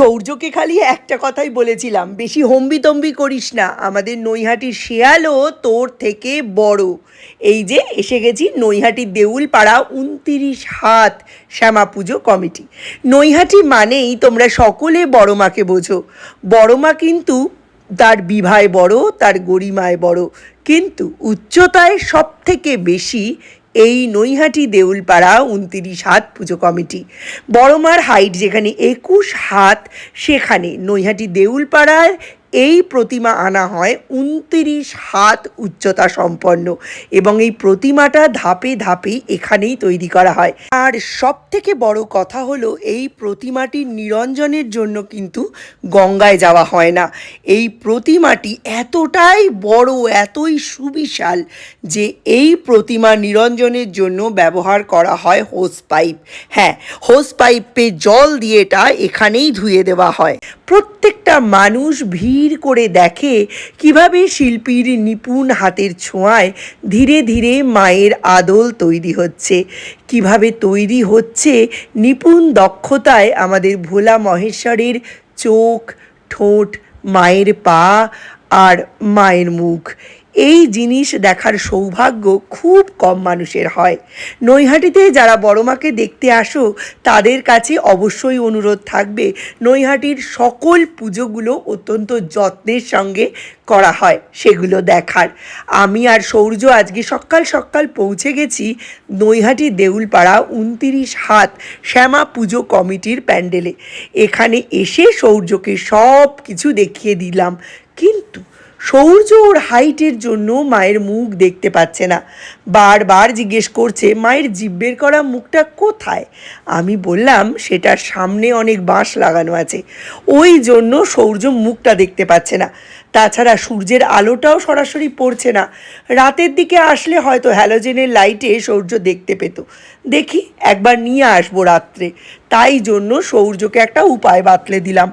সৌর্যকে খালি একটা কথাই বলেছিলাম, বেশি হম্বিতম্বি করিস না, আমাদের নৈহাটির শেয়ালও তোর থেকে বড়। এই যে এসে গেছি নৈহাটির দেউল পাড়া উনতিরিশ হাত শ্যামা পুজো কমিটি। নৈহাটি মানেই তোমরা সকলে বড় মাকে বোঝো। বড় মা কিন্তু তার বিভায় বড়, তার গরিমায় বড়। কিন্তু উচ্চতায় সব থেকে বেশি এই নৈহাটি দেউলপাড়া উনতিরিশ হাত পুজো কমিটি। বড়মার হাইট যেখানে একুশ হাত, সেখানে নৈহাটি দেউলপাড়ায় এই প্রতিমা আনা হয় উনতিরিশ হাত উচ্চতা সম্পন্ন এবং এই প্রতিমাটা ধাপে ধাপে এখানেই তৈরি করা হয়। আর সব থেকে বড় কথা হলো এই প্রতিমাটির নিরঞ্জনের জন্য কিন্তু গঙ্গায় যাওয়া হয় না। এই প্রতিমাটি এতটাই বড়, এতই সুবিশাল যে এই প্রতিমা নিরঞ্জনের জন্য ব্যবহার করা হয় হোস পাইপ। হ্যাঁ হোস পাইপে জল দিয়ে এটা এখানেই ধুয়ে দেওয়া হয়। প্রত্যেকটা মানুষ ভিড় করে দেখে কীভাবে শিল্পীর নিপুণ হাতের ছোঁয়ায় ধীরে ধীরে মায়ের আদল তৈরি হচ্ছে, কীভাবে তৈরি হচ্ছে নিপুণ দক্ষতায় আমাদের ভোলা মহেশ্বরের চোখ, ঠোঁট, মায়ের পা আর মায়ের মুখ। এই জিনিস দেখার সৌভাগ্য খুব কম মানুষের হয়। নৈহাটিতে যারা বড় মাকে দেখতে আসো, তাদের কাছে অবশ্যই অনুরোধ থাকবে, নৈহাটির সকল পুজোগুলো অত্যন্ত যত্নের সঙ্গে করা হয়, সেগুলো দেখার। আমি আর সৌর্য আজকে সকাল সকাল পৌঁছে গেছি নৈহাটি দেউলপাড়া উনতিরিশ হাত শ্যামা পুজো কমিটির প্যান্ডেলে। এখানে এসে সৌর্যকে সব কিছু দেখিয়ে দিলাম। কিন্তু সৌর্য ওর হাইটের জন্য মায়ের মুখ দেখতে পাচ্ছে না। বারবার জিজ্ঞেস করছে, মায়ের জিব্বের করা মুখটা কোথায়? আমি বললাম, সেটার সামনে অনেক বাঁশ লাগানো আছে। ওই জন্য সৌর্য মুখটা দেখতে পাচ্ছে না। তাছাড়া সূর্যের আলোটাও সরাসরি পড়ছে না। রাতের দিকে আসলে হয়তো হ্যালোজেনের লাইটে সৌর্য দেখতে পেত। দেখি, একবার নিয়ে আসব রাত্রে। তাই জন্য সৌর্যকে একটা উপায় বাতলে দিলাম।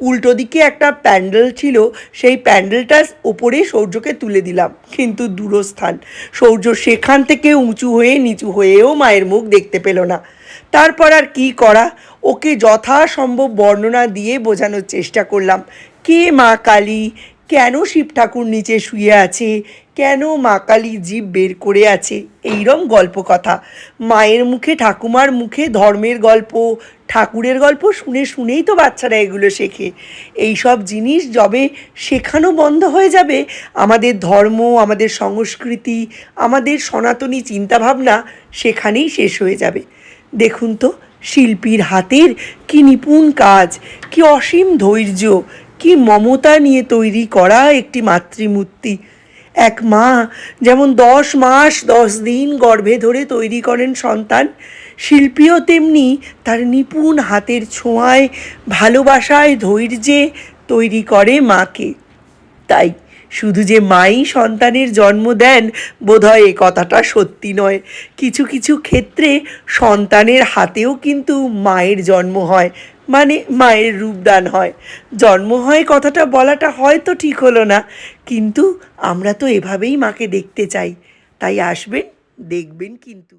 উল্টো দিকে একটা প্যান্ডেল ছিল, সেই প্যান্ডেলটার ওপরে সৌর্যকে তুলে দিলাম, কিন্তু দূরস্থান। সৌর্য সেখান থেকে উঁচু হয়ে নিচু হয়েও মায়ের মুখ দেখতে পেল না। তারপর আর কি করা? ওকে যথাসম্ভব বর্ণনা দিয়ে বোঝানোর চেষ্টা করলাম। কে মা কালী? কেন শিব ঠাকুর নিচে শুয়ে আছে? কেন মা কালী জীব বের করে আছে? এইরম গল্প কথা। মায়ের মুখে ঠাকুমার মুখে ধর্মের গল্প, ঠাকুরের গল্প শুনে শুনেই তো বাচ্চারা এগুলো শেখে। এই সব জিনিস যবে শেখানো বন্ধ হয়ে যাবে, আমাদের ধর্ম, আমাদের সংস্কৃতি, আমাদের সনাতনী চিন্তাভাবনা সেখানেই শেষ হয়ে যাবে। দেখুন তো, শিল্পীর হাতের কি নিপুণ কাজ, কি অসীম ধৈর্য, কি মমতা নিয়ে তৈরি করা একটি মাতৃমূর্তি। এক মা, যেমন দশ মাস দশ দিন গর্ভে ধরে তৈরি করেন সন্তান, শিল্পীও তেমনি তার নিপুণ হাতের ছোঁয়ায়, ভালোবাসায় ধৈর্যে তৈরি করে মাকে। তাই শুধু যে মাই সন্তানের জন্ম দেন, বোধহয় এ কথাটা সত্যি নয়। কিছু কিছু ক্ষেত্রে সন্তানের হাতেও কিন্তু মায়ের জন্ম হয়। মানে মায়ের রূপদান হয়। জন্ম হয় কথাটা বলাটা হয়তো ঠিক হলো না, কিন্তু আমরা তো এভাবেই মাকে দেখতে চাই। তাই আসবেন, দেখবেন কিন্তু।